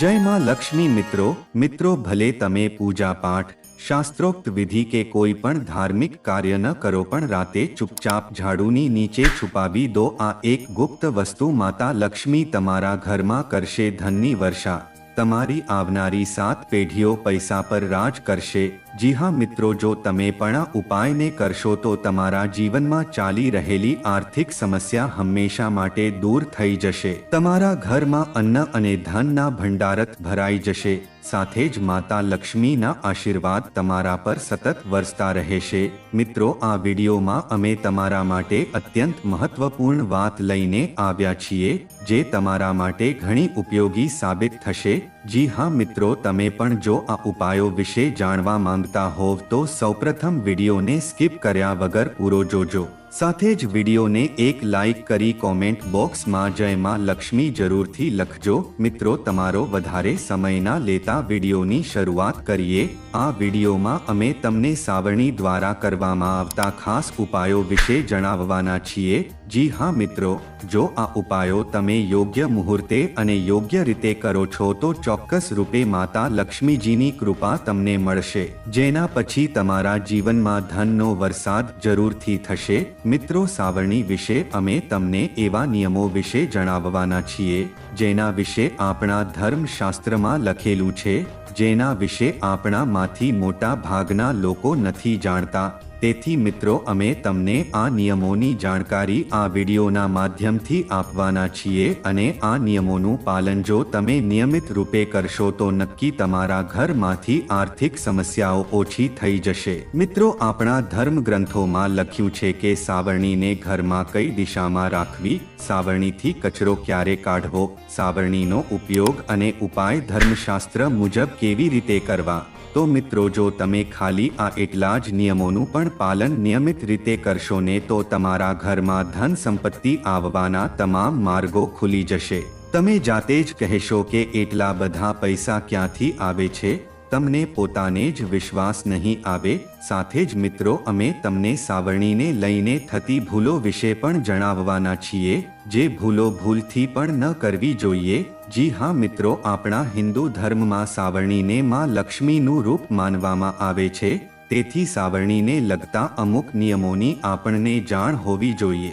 જય માં લક્ષ્મી મિત્રો મિત્રો ભલે તમે પૂજા પાઠ શાસ્ત્રોક્ત વિધિ કે કોઈ પણ ધાર્મિક કાર્ય ન કરો પણ રાતે ચૂપચાપ ઝાડુની નીચે છુપાવી દો. આ એક ગુપ્ત વસ્તુ માતા લક્ષ્મી તમારા ઘરમાં કરશે ધનની વર્ષા. તમારી આવનારી સાત પેઢીઓ પૈસા પર રાજ કરશે. જી હા મિત્રો, જો તમે પણ આ ઉપાયને કરશો તો તમારા જીવનમાં ચાલી રહેલી આર્થિક સમસ્યા હંમેશા માટે દૂર થઈ જશે. તમારા ઘરમાં અન્ન અને ધનના ભંડારત ભરાઈ જશે. સાથે જ માતા લક્ષ્મીના આશીર્વાદ તમારા પર સતત વરસતા રહેશે. મિત્રો, આ વિડીયોમાં અમે તમારા માટે અત્યંત મહત્વપૂર્ણ વાત લઈને આવ્યા છીએ, જે તમારા માટે ઘણી ઉપયોગી સાબિત થશે. જી હા મિત્રો, તમે પણ જો આ ઉપાયો વિશે જાણવા માંગતા હોવ તો સૌપ્રથમ વિડીયોને સ્કીપ કર્યા વગર પૂરો જોજો. સાથે જ વિડીયોને એક લાઈક કરી કોમેન્ટ બોક્સમાં જય માં લક્ષ્મી જરૂરથી લખજો. મિત્રો, તમારો વધારે સમય ના લેતા વિડીયોની શરૂઆત કરીએ. આ વિડીયોમાં અમે તમને સાવરણી દ્વારા કરવામાં આવતા ખાસ ઉપાયો વિશે જણાવવાના છીએ. જી હા મિત્રો, જો આ ઉપાયો તમે યોગ્ય મુહૂર્તે અને યોગ્ય રીતે કરો છો તો ચોક્કસ રૂપે માતા લક્ષ્મીજીની કૃપા તમને મળશે, જેના પછી તમારા જીવનમાં ધનનો વરસાદ જરૂરથી થશે. મિત્રો, સાવરણી વિશે અમે તમને એવા નિયમો વિશે જણાવવાના છીએ, જેના વિશે આપણા ધર્મશાસ્ત્રમાં લખેલું છે, જેના વિશે આપણામાંથી મોટા ભાગના લોકો નથી જાણતા. તેથી મિત્રો, અમે તમને આ નિયમોની જાણકારી આ વિડીયોના માધ્યમથી આપવાના છીએ અને આ નિયમોનું પાલન જો તમે નિયમિત રૂપે કરશો તો નક્કી તમારા ઘરમાંથી આર્થિક સમસ્યાઓ ઓછી થઈ જશે. મિત્રો, આપણા ધર્મ ગ્રંથોમાં લખ્યું છે કે સાવરણીને ઘરમાં કઈ દિશામાં રાખવી? સાવરણીથી કચરો ક્યારે કાઢવો? સાવરણીનો ઉપયોગ અને ઉપાય ધર્મશાસ્ત્ર મુજબ કેવી રીતે કરવા? તો મિત્રો, જો તમે ખાલી આ એટલા જ નિયમોનું પણ પાલન નિયમિત રીતે કરશો ને, તો તમારા ઘરમાં ધન સંપત્તિ આવવાના તમામ માર્ગો ખુલી જશે. તમે જાતે જ કહેશો કે એટલા બધા પૈસા ક્યાંથી આવે છે? તમને પોતાને જ વિશ્વાસ નહીં આવે, સાથે જ મિત્રો, અમે તમને સાવરણીને લઈને થતી ભૂલો વિશે પણ જણાવવાના છીએ, જે ભૂલો ભૂલથી પણ ન કરવી જોઈએ. જી હા, મિત્રો, આપણા હિન્દુ ધર્મમાં સાવરણીને માં લક્ષ્મીનું રૂપ માનવામાં આવે છે, તેથી સાવરણીને લગતા અમુક નિયમોની આપણને જાણ હોવી જોઈએ.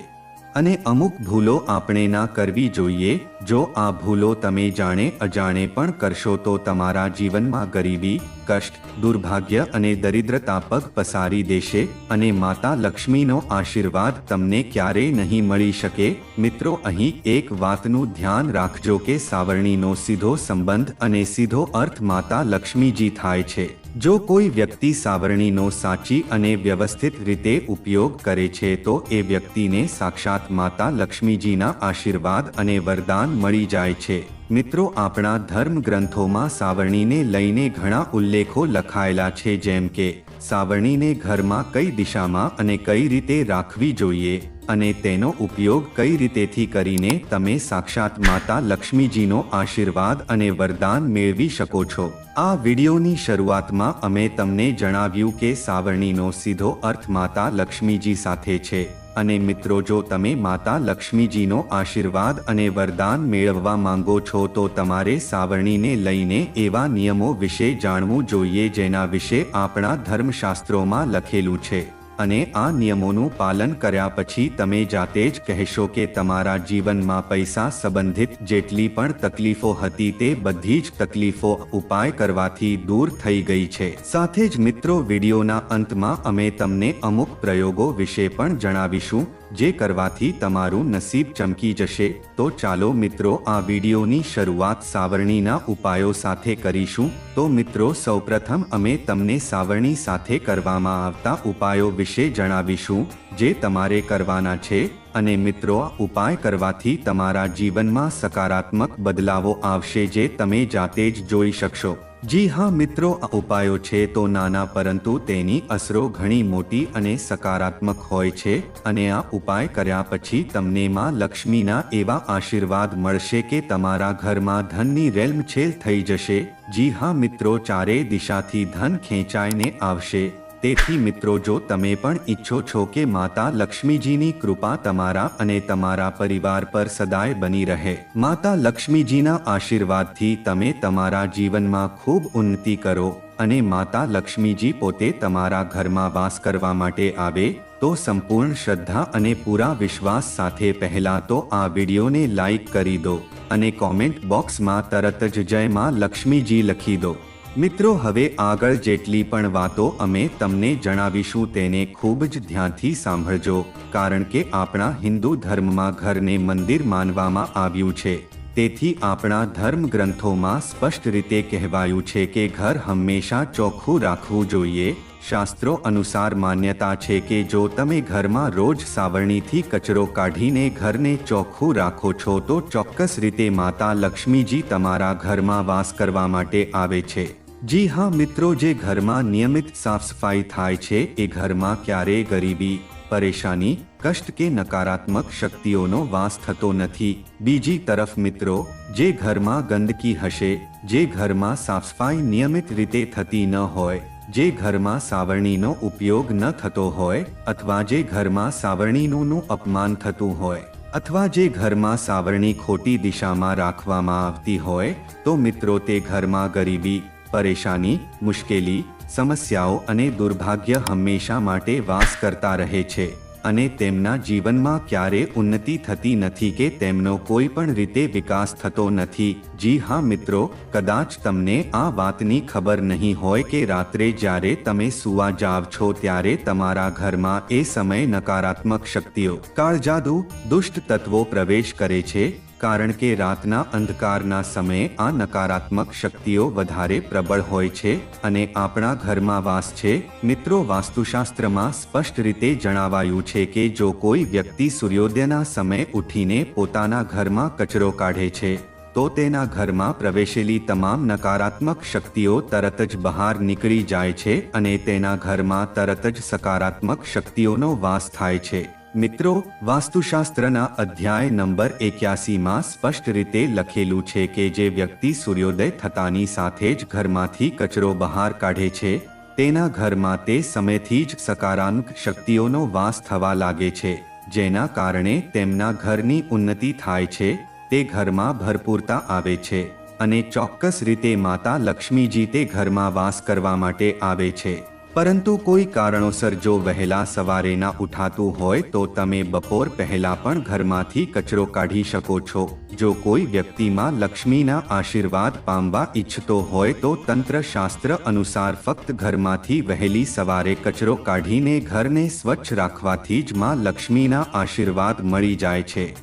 અને અમુક ભૂલો આપણે ના કરવી જોઈએ. જો આ ભૂલો તમે જાણે અજાણે પણ કરશો તો તમારા જીવનમાં ગરીબી, કષ્ટ, દુર્ભાગ્ય અને દરિદ્રતા પગ પસારી દેશે અને માતા લક્ષ્મીનો આશીર્વાદ તમને ક્યારેય નહીં મળી શકે. મિત્રો, અહીં એક વાતનું ધ્યાન રાખજો કે સાવરણીનો સીધો સંબંધ અને સીધો અર્થ માતા લક્ષ્મીજી થાય છે. જો કોઈ વ્યક્તિ સાવરણીનો સાચી અને વ્યવસ્થિત રીતે ઉપયોગ કરે છે, તો એ વ્યક્તિને સાક્ષાત માતા લક્ષ્મીજીના આશીર્વાદ અને વરદાન મળી જાય છે. મિત્રો, આપણા ધર્મ ગ્રંથોમાં સાવરણીને લઈને ઘણા ઉલ્લેખો લખાયેલા છે, જેમ કે, સાવરણીને ઘરમાં કઈ દિશામાં અને કઈ રીતે રાખવી જોઈએ? અને તેનો ઉપયોગ કઈ રીતેથી કરીને તમે સાક્ષાત માતા લક્ષ્મીજીનો આશીર્વાદ અને વરદાન મેળવી શકો છો? આ વિડીયોની શરૂઆતમાં અમે તમને જણાવ્યું કે સાવરણીનો સીધો અર્થ માતા લક્ષ્મીજી સાથે છે. અને મિત્રો, જો તમે માતા લક્ષ્મીજીનો આશીર્વાદ અને વરદાન મેળવવા માંગો છો, તો તમારે સાવરણીને લઈને એવા નિયમો વિશે જાણવું જોઈએ જેના વિશે આપણા ધર્મશાસ્ત્રોમાં લખેલું છે. અને આ નિયમોનું પાલન કર્યા પછી તમે જાતે જ કહેશો કે તમારા જીવનમાં પૈસા સંબંધિત જેટલી પણ તકલીફો હતી તે બધી જ તકલીફો ઉપાય કરવાથી દૂર થઈ ગઈ છે. સાથે જ મિત્રો, વિડીયોના અંતમાં અમે તમને અમુક પ્રયોગો વિશે પણ જણાવીશું. જે કરવાથી તમારું નસીબ ચમકી જશે. તો ચાલો મિત્રો, આ વિડીયોની શરૂઆત સાવરણીના ઉપાયો સાથે કરીશું. તો મિત્રો, સૌપ્રથમ અમે તમને સાવરણી સાથે કરવામાં આવતા ઉપાયો વિશે જણાવીશું, જે તમારે કરવાના છે. અને મિત્રો, આ ઉપાય કરવાથી તમારા જીવનમાં સકારાત્મક બદલાવો આવશે જે તમે જાતે જ જોઈ શકશો. જી હા મિત્રો, આ ઉપાયો છે તો નાના પરંતુ તેની અસરો ઘણી મોટી અને સકારાત્મક હોય છે અને આ ઉપાય કર્યા પછી તમને માં લક્ષ્મીના એવા આશીર્વાદ મળશે કે તમારા ઘરમાં ધનની રેલમછેલ થઈ જશે. જી હા મિત્રો ચારે દિશાથી ધન ખેંચાઈને આવશે. તેથી મિત્રો જો તમે પણ ઈચ્છો છો કે માતા લક્ષ્મીજીની કૃપા તમારા અને તમારા પરિવાર પર સદાય બની રહે, માતા લક્ષ્મીજીના આશીર્વાદથી તમે તમારા જીવનમાં ખૂબ ઉન્નતિ કરો અને માતા લક્ષ્મીજી પોતે તમારા ઘરમાં વાસ કરવા માટે આવે, તો સંપૂર્ણ શ્રદ્ધા અને પૂરા વિશ્વાસ સાથે પહેલા તો આ વિડીયોને લાઈક કરી દો અને કોમેન્ટ બોક્સમાં તરત જ જય માં લક્ષ્મીજી લખી દો. મિત્રો, હવે આગળ જેટલી પણ વાતો અમે તમને જણાવીશું તેને ખૂબ જ ધ્યાનથી સાંભળજો, કારણ કે આપણા હિન્દુ ધર્મમાં ઘરને મંદિર માનવામાં આવ્યું છે. તેથી આપણા ધર્મ ગ્રંથોમાં સ્પષ્ટ રીતે કહેવાયું છે કે ઘર હંમેશા ચોખ્ખું રાખવું જોઈએ. શાસ્ત્રો અનુસાર માન્યતા છે કે જો તમે ઘરમાં રોજ સાવરણીથી કચરો કાઢીને ઘરને ચોખ્ખું રાખો છો, તો ચોક્કસ રીતે માતા લક્ષ્મીજી તમારા ઘરમાં વાસ કરવા માટે આવે છે. જી હા, મિત્રો, જે ઘરમાં નિયમિત સાફ સફાઈ થાય છે, એ ઘરમાં ક્યારેય ગરીબી, પરેશાની, કષ્ટ કે નકારાત્મક શક્તિઓનો વાસ થતો નથી. બીજી તરફ, મિત્રો, જે ઘરમાં ગંદકી હશે, જે ઘરમાં સાફ સફાઈ નિયમિત રીતે થતી ન હોય જે ઘરમાં સાવરણીનો ઉપયોગ ન થતો હોય અથવા જે ઘરમાં સાવરણીનું અપમાન થતું હોય અથવા જે ઘરમાં સાવરણી ખોટી દિશામાં રાખવામાં આવતી હોય, તો મિત્રો તે ઘરમાં ગરીબી, પરેશાની, મુશ્કેલી, સમસ્યાઓ અને દુર્ભાગ્ય હંમેશા માટે વાસ કરતા રહે છે. અને તેમના જીવનમાં ક્યારે ઉન્નતિ થતી નથી કે તેમનો કોઈ પણ રીતે વિકાસ થતો નથી. જી હા મિત્રો, કદાચ તમને આ વાતની ખબર નહીં હોય કે રાત્રે જ્યારે તમે સુવા જાવ છો ત્યારે તમારા ઘરમાં એ સમય નકારાત્મક શક્તિઓ, કાળજાદુ, દુષ્ટ તત્વો પ્રવેશ કરે છે કારણ કે રાતના અંધકારના સમયે આ નકારાત્મક શક્તિઓ વધારે પ્રબળ હોય છે અને આપણા ઘરમાં વાસ છે. મિત્રો, વાસ્તુશાસ્ત્રમાં સ્પષ્ટ રીતે જણાવાયું છે કે જો કોઈ વ્યક્તિ સૂર્યોદયના સમયે ઉઠીને પોતાના ઘરમાં કચરો કાઢે છે, તો તેના ઘરમાં પ્રવેશેલી તમામ નકારાત્મક શક્તિઓ તરત જ બહાર નીકળી જાય છે અને તેના ઘરમાં તરત જ સકારાત્મક શક્તિઓનો વાસ થાય છે. મિત્રો, વાસ્તુશાસ્ત્રના અધ્યાય નંબર એક્યાસીમાં સ્પષ્ટ રીતે લખેલું છે કે જે વ્યક્તિ સૂર્યોદય થતાની સાથે જ ઘરમાંથી કચરો બહાર કાઢે છે, તેના ઘરમાં તે સમયથી જ સકારાત્મક શક્તિઓનો વાસ થવા લાગે છે, જેના કારણે તેમના ઘરની ઉન્નતિ થાય છે, તે ઘરમાં ભરપૂરતા આવે છે અને ચોક્કસ રીતે માતા લક્ષ્મીજી તે ઘરમાં વાસ કરવા માટે આવે છે. પરંતુ કોઈ કારણોસર જો વહેલા સવારે ના ઉઠાતું હોય તો તમે બપોર પહેલા પણ ઘરમાંથી કચરો કાઢી શકો છો. જો કોઈ વ્યક્તિમાં લક્ષ્મીના આશીર્વાદ પામવા ઈચ્છતો હોય તો તંત્ર શાસ્ત્ર અનુસાર ફક્ત ઘરમાંથી વહેલી સવારે કચરો કાઢીને ઘરને સ્વચ્છ રાખવાથી જ માં લક્ષ્મીના આશીર્વાદ મળી જાય છે.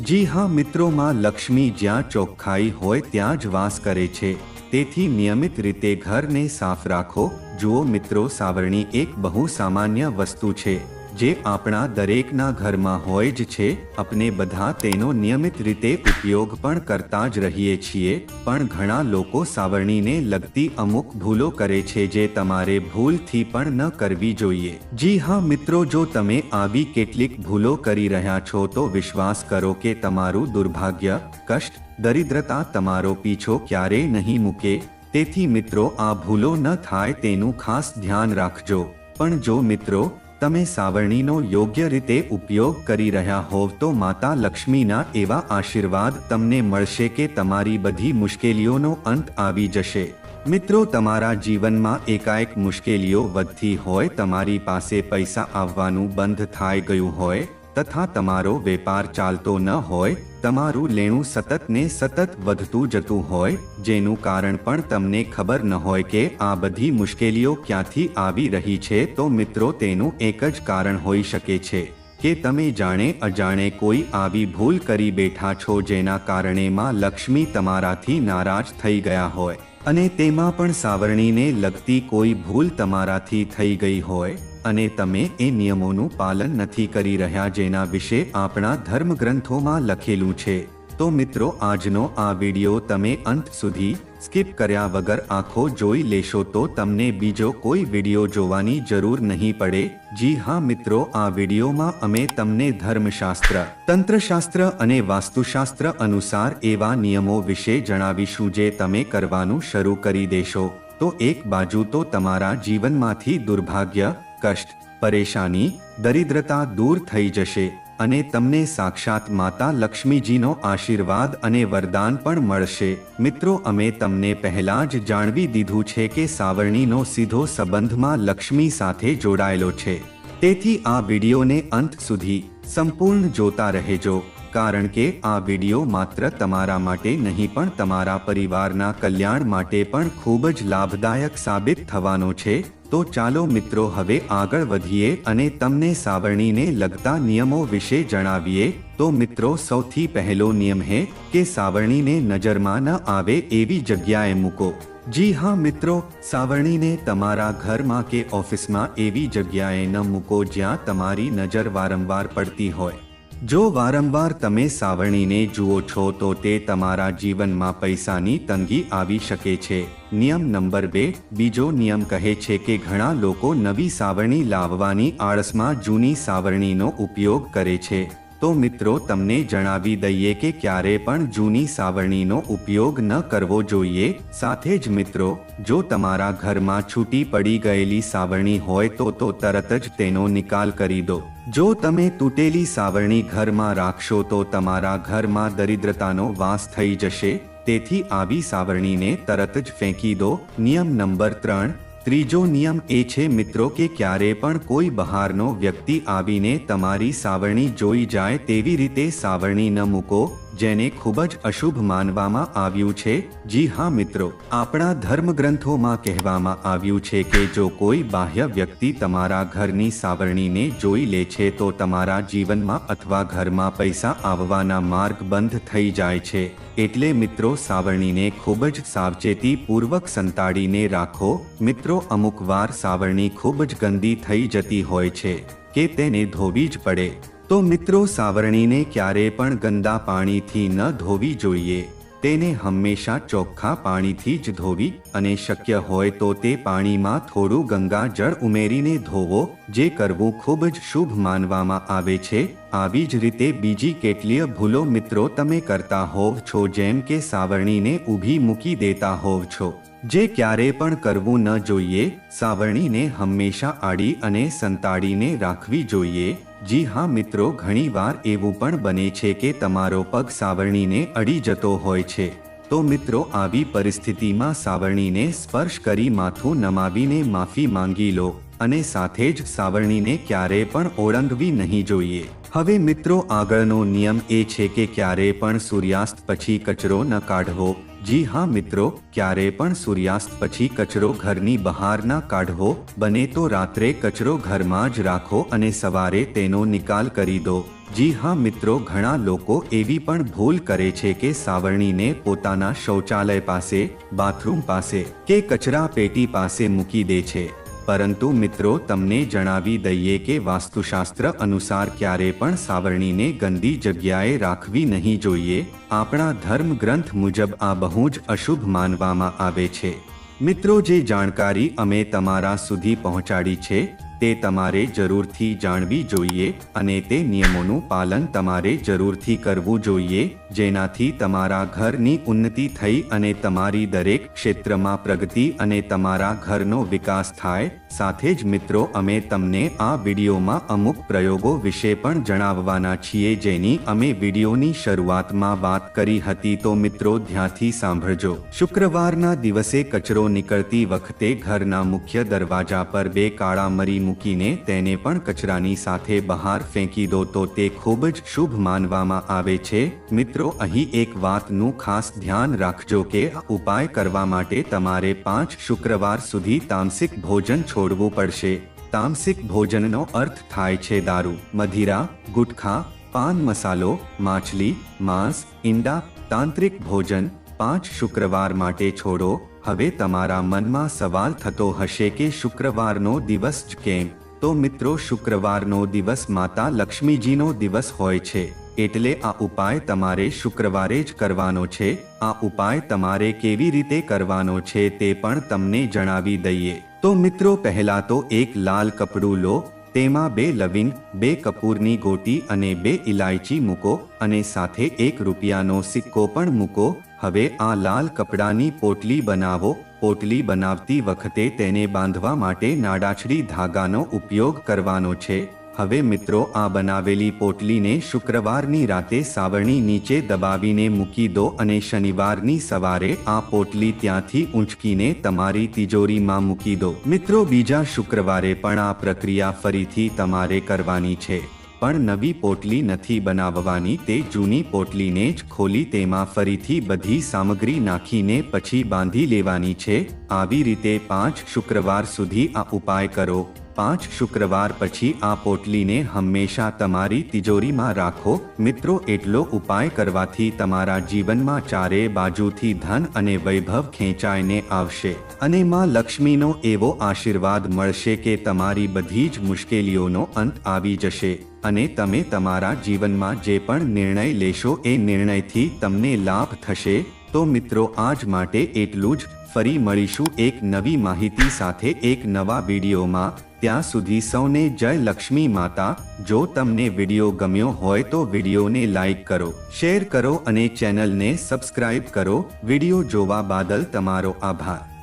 જી હા મિત્રોમાં લક્ષ્મી જ્યાં ચોખ્ખાઈ હોય ત્યાં જ વાસ કરે છે. તેથી નિયમિત રીતે ઘરને સાફ રાખો જુઓ મિત્રો, સાવરણી એક બહુ સામાન્ય વસ્તુ છે, જે આપણા દરેકના ઘરમાં હોય જ છે. આપણે બધા તેનો નિયમિત રીતે ઉપયોગ પણ કરતા જ રહીએ છીએ, પણ ઘણા લોકો સાવરણીને લગતી અમુક ભૂલો કરે છે જે તમારે ભૂલથી પણ ન કરવી જોઈએ. જી હા, મિત્રો, જો તમે આવી કેટલીક ભૂલો કરી રહ્યા છો, તો વિશ્વાસ કરો કે તમારું દુર્ભાગ્ય, કષ્ટ, દરિદ્રતા તમારો પીછો ક્યારેય નહીં મૂકે. તેથી મિત્રો, આ ભૂલો ન થાય તેનું ખાસ ધ્યાન રાખજો. પણ જો મિત્રો, તમે સાવરણીનો યોગ્ય રીતે ઉપયોગ કરી રહ્યા હોવ તો માતા લક્ષ્મીના એવા આશીર્વાદ તમને મળશે કે તમારી બધી મુશ્કેલીઓનો અંત આવી જશે. મિત્રો, તમારા જીવનમાં એકાએક મુશ્કેલીઓ વધતી હોય, તમારી પાસે પૈસા આવવાનું બંધ થાય ગયું હોય તથા તમારો વેપાર ચાલતો ન હોય, તમારું લેણું સતત ને સતત વધતું જતું હોય, જેનું કારણ પણ તમને ખબર ન હોય કે આ બધી મુશ્કેલીઓ ક્યાંથી આવી રહી છે, તો મિત્રો તેનું એક જ કારણ હોઈ શકે છે કે તમે જાણે અજાણે કોઈ આવી ભૂલ કરી બેઠા છો જેના કારણે માં લક્ષ્મી તમારાથી નારાજ થઈ ગયા હોય. અને તેમાં પણ સાવરણીને લગતી કોઈ ભૂલ તમારાથી થઈ ગઈ હોય. અને તમે એ નિયમોનું પાલન નથી કરી રહ્યા જેના વિશે આપણા ધર્મગ્રંથોમાં લખેલું છે. તો મિત્રો, આજનો આ વિડિયો તમે અંત સુધી સ્કીપ કર્યા વગર આખો જોઈ લેશો તો તમને બીજો કોઈ વિડિયો જોવાની જરૂર નહીં પડે. જી હા મિત્રો, આ વિડિયોમાં અમે તમને ધર્મશાસ્ત્ર, તંત્રશાસ્ત્ર અને વાસ્તુશાસ્ત્ર અનુસાર એવા નિયમો વિશે જણાવીશું જે તમે કરવાનું શરૂ કરી દેશો. તો એક બાજુ તો તમારા જીવનમાંથી દુર્ભાગ્ય કષ્ટ, પરેશાની, દરિદ્રતા દૂર થઈ જશે અને તમને સાક્ષાત માતા લક્ષ્મીજીનો આશીર્વાદ અને વરદાન પણ મળશે. મિત્રો, અમે તમને પહેલા જ જાણવી દીધું છે કે સાવરણીનો સીધો સંબંધમાં લક્ષ્મી સાથે જોડાયેલો છે. તેથી આ વિડીયોને અંત સુધી સંપૂર્ણ જોતા રહેજો, કારણ કે આ વીડિયો માત્ર તમારા માટે નહીં, પણ તમારા પરિવારના કલ્યાણ માટે પણ ખૂબ જ લાભદાયક સાબિત થવાનો છે. તો ચાલો મિત્રો હવે આગળ વધીએ અને તમને સાવરણીને લગતા નિયમો વિશે જણાવીએ. તો મિત્રો, સૌથી પહેલો નિયમ હે કે સાવરણીને નજરમાં ન આવે એવી જગ્યાએ મૂકો. જી હા મિત્રો, સાવરણીને તમારા ઘરમાં કે ઓફિસમાં એવી જગ્યાએ ન મૂકો જ્યાં તમારી નજર વારંવાર પડતી હોય. જો વારંવાર તમે સાવરણીને જુઓ છો તો તે તમારા જીવનમાં પૈસાની તંગી આવી શકે છે. નિયમ નંબર બે, બીજો નિયમ કહે છે કે ઘણા લોકો નવી સાવરણી લાવવાની આળસમાં જૂની સાવરણીનો ઉપયોગ કરે છે. તો મિત્રો, તમને જણાવી દઈએ કે ક્યારે પણ જૂની સાવરણીનો ઉપયોગ ન કરવો જોઈએ. સાથે જ મિત્રો, જો તમારા ઘરમાં છૂટી પડી ગયેલી સાવરણી હોય તો તો તરત જ તેનો નિકાલ કરી દો. જો તમે તૂટેલી સાવરણી ઘરમાં રાખશો તો તમારા ઘરમાં દરિદ્રતાનો વાસ થઈ જશે. તેથી આવી સાવરણીને તરત જ ફેંકી દો. નિયમ નંબર ત્રણ ત્રીજો નિયમ એ છે, મિત્રો, કે ક્યારે પણ કોઈ બહારનો વ્યક્તિ આવીને તમારી સાવરણી જોઈ જાય તેવી રીતે સાવરણી ન મૂકો. જેને ખૂબ જ અશુભ માનવામાં આવ્યું છે. જી હા, મિત્રો. આપણા ધર્મગ્રંથોમાં કહેવામાં આવ્યું છે કે જો કોઈ બાહ્ય વ્યક્તિ તમારા ઘરની સાવરણીને જોઈ લે છે, તો તમારા જીવનમાં અથવા ઘરમાં પૈસા આવવાના માર્ગ બંધ થઈ જાય છે. એટલે મિત્રો, સાવરણીને ખૂબ જ સાવચેતી પૂર્વક સંતાડીને રાખો. મિત્રો, અમુક વાર સાવરણી ખૂબ જ ગંદી થઈ જતી હોય છે કે તેને ધોવી જ પડે. તો મિત્રો સાવરણીને ક્યારે પણ ગંદા પાણીથી ન ધોવી જોઈએ. તેને હંમેશા ચોખ્ખા પાણીથી જ ધોવી અને શક્ય હોય તો તે પાણીમાં થોડું ગંગા જળ ઉમેરીને ધોવો, જે કરવું ખૂબ જ શુભ માનવામાં આવે છે. આવી જ રીતે બીજી કેટલીય ભૂલો મિત્રો તમે કરતા હોવ છો જેમ કે સાવરણીને ઊભી મૂકી દેતા હોવ છો. જે ક્યારે પણ કરવું ન જોઈએ, સાવરણીને હંમેશા આડી અને સંતાડીને રાખવી જોઈએ. જી હા મિત્રો, ઘણીવાર એવું પણ બને છે કે તમારો પગ સાવરણીને અડી જતો હોય છે. તો મિત્રો, આવી પરિસ્થિતિમાં સાવરણીને સ્પર્શ કરી માથું નમાવીને માફી માંગી લો અને સાથે જ સાવરણીને ક્યારે પણ ઓળંગવી નહીં જોઈએ. હવે મિત્રો, આગળનો નિયમ એ છે કે ક્યારે પણ સૂર્યાસ્ત પછી કચરો ન કાઢવો. જી હા મિત્રો, ક્યારે પણ સૂર્યાસ્ત પછી કચરો ઘરની બહાર ના કાઢવો બને તો રાત્રે કચરો ઘરમાં જ રાખો અને સવારે તેનો નિકાલ કરી દો. જી હા મિત્રો, ઘણા લોકો એવી પણ ભૂલ કરે છે કે સાવરણીને પોતાના શૌચાલય પાસે, બાથરૂમ પાસે કે કચરા પેટી પાસે મૂકી દે છે. પરંતુ મિત્રો, તમને જણાવી દઈએ કે વાસ્તુશાસ્ત્ર અનુસાર ક્યારે પણ સાવરણીને ગંદી જગ્યાએ રાખવી નહીં જોઈએ. આપણા ધર્મ ગ્રંથ મુજબ આ બહુ જ અશુભ માનવામાં આવે છે. મિત્રો, જે જાણકારી અમે તમારા સુધી પહોંચાડી છે તે તમારે જરૂરથી જાણવી જોઈએ અને તે નિયમોનું પાલન તમારે જરૂરથી કરવું જોઈએ, જેનાથી તમારા ઘરની ઉન્નતિ થઈ અને તમારી દરેક ક્ષેત્રમાં પ્રગતિ અને તમારા ઘરનો વિકાસ થાય. સાથે જ મિત્રો, અમે તમને આ વિડીયોમાં અમુક પ્રયોગો વિશે પણ જણાવવાના છીએ જેની અમે વિડીયોની શરૂઆતમાં વાત કરી હતી. તો મિત્રો, ધ્યાનથી સાંભળજો. શુક્રવારના દિવસે કચરો નીકળતી વખતે ઘરના મુખ્ય દરવાજા પર બે કાળા મરી મૂકીને તેને પણ કચરાની સાથે બહાર ફેંકી દો. તો તે ખૂબ જ શુભ માનવામાં આવે છે. મિત્રો, અહીં એક વાતનું ખાસ ધ્યાન રાખજો કે ઉપાય કરવા માટે તમારે પાંચ શુક્રવાર સુધી તામસિક ભોજન છોડવું પડશે. તામસિક ભોજનનો અર્થ થાય છે દારૂ, મધિરા, ગુટખા, પાન મસાલો, માછલી, માંસ, ઈંડા, તાંત્રિક ભોજન, પાંચ શુક્રવાર માટે છોડો. હવે તમારા મનમાં સવાલ થતો હશે કે શુક્રવારનો દિવસ જ કેમ? તો મિત્રો, શુક્રવારનો દિવસ માતા લક્ષ્મીજીનો દિવસ હોય છે. એટલે આ ઉપાય તમારે શુક્રવારે જ કરવાનો છે. આ ઉપાય તમારે કેવી રીતે કરવાનો છે તે પણ તમને જણાવી દઈએ. તો મિત્રો પહેલા તો એક લાલ કપડું લો, તેમાં બે લવિંગ, બે કપૂરની ગોટી અને બે ઇલાયચી મૂકો અને સાથે એક રૂપિયાનો સિક્કો પણ મૂકો. હવે આ લાલ કપડાની પોટલી બનાવો. પોટલી બનાવતી વખતે તેને બાંધવા માટે નાડાછડી ધાગાનો ઉપયોગ કરવાનો છે. હવે મિત્રો આ બનાવેલી પોટલીને શુક્રવારની રાતે સાવરણી નીચે દબાવીને મૂકી દો અને શનિવારની સવારે આ પોટલી ત્યાંથી ઊંચકીને તમારી તિજોરીમાં મૂકી દો. મિત્રો બીજા શુક્રવારે પણ આ પ્રક્રિયા ફરીથી તમારે કરવાની છે. પણ નવી પોટલી નથી બનાવવાની, તે જૂની પોટલીને જ ખોલી તેમાં ફરીથી બધી સામગ્રી નાખીને પછી બાંધી લેવાની છે. આવી રીતે પાંચ શુક્રવાર સુધી આ ઉપાય કરો. પાંચ શુક્રવાર પછી આ પોટલીને હંમેશા તમારી તિજોરીમાં રાખો. મિત્રો, એટલો ઉપાય કરવાથી તમારા જીવનમાં ચારે બાજુથી ધન અને વૈભવ ખેંચાઈને આવશે. અને માં લક્ષ્મીનો એવો આશીર્વાદ મળશે કે તમારી બધી જ મુશ્કેલીઓનો અંત આવી જશે. અને તમે તમારા જીવનમાં જે પણ નિર્ણય લેશો એ નિર્ણયથી તમને લાભ થશે. તો મિત્રો, આજ માટે એટલું જ. ફરી મળીશું એક નવી માહિતી સાથે એક નવા વિડીયોમાં. ત્યાં સુધી સૌને જય લક્ષ્મી માતા. જો તમને વીડિયો ગમ્યો હોય તો વિડીયોને લાઈક કરો, શેર કરો અને ચેનલને સબસ્ક્રાઇબ કરો. વીડિયો જોવા બાદલ તમારો આભાર.